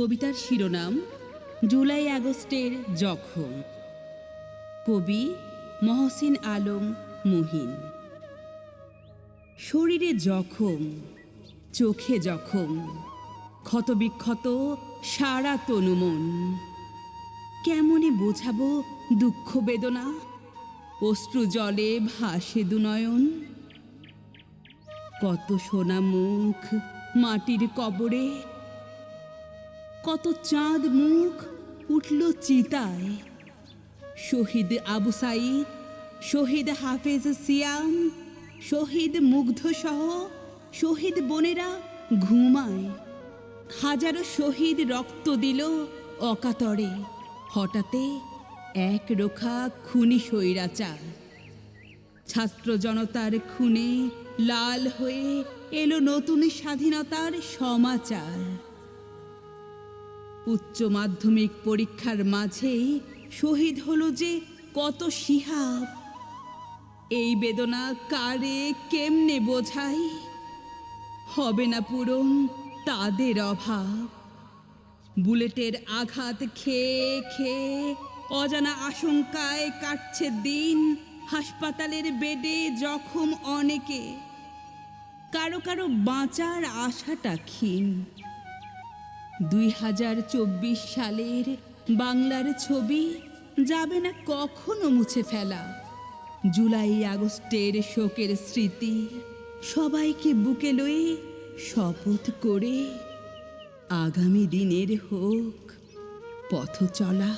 কবিতার শিরোনাম, জুলাই আগস্টের জখম। কবি মহসিন আলম মুহিন। শরীরে জখম, চোখে জখম, ক্ষতবিক্ষত সারা তনুমন কেমনে বোঝাবো দুঃখ বেদনা? অশ্রু জলে ভাসে দুনয়ন। কত সোনা মুখ মাটির কবরে কত চাঁদ মুখ উঠল চিতায়। শহীদ আবু সাইদ, শহীদ হাফেজ সিয়াম, শহীদ মুগ্ধ সহ শহীদ বোনেরা ঘুমায়। হাজারো শহীদ রক্ত দিল অকাতরে। হঠাতে এক রোখা খুনি স্বৈরাচার। ছাত্র জনতার খুনে লাল হয়ে এলো নতুন স্বাধীনতার সমাচার। উচ্চ মাধ্যমিক পরীক্ষার মাঝেই শহীদ হলো যে কত সিহাব এই বেদনা কারে কেমনে বোঝাই হবে না পূরণ তাদের অভাব। বুলেটের আঘাত খেয়ে খেয়ে অজানা আশঙ্কায় কাটছে দিন, হাসপাতালের বেডে জখম অনেকে। কারও কারও বাঁচার আশাটা ক্ষীণ। দুই হাজার চব্বিশ সালের বাংলার ছবি যাবে না কখনো মুছে ফেলা। জুলাই আগস্টের শোকের স্মৃতি সবাইকে বুকে লয়ে শপথ করে আগামী দিনের হোক পথ চলা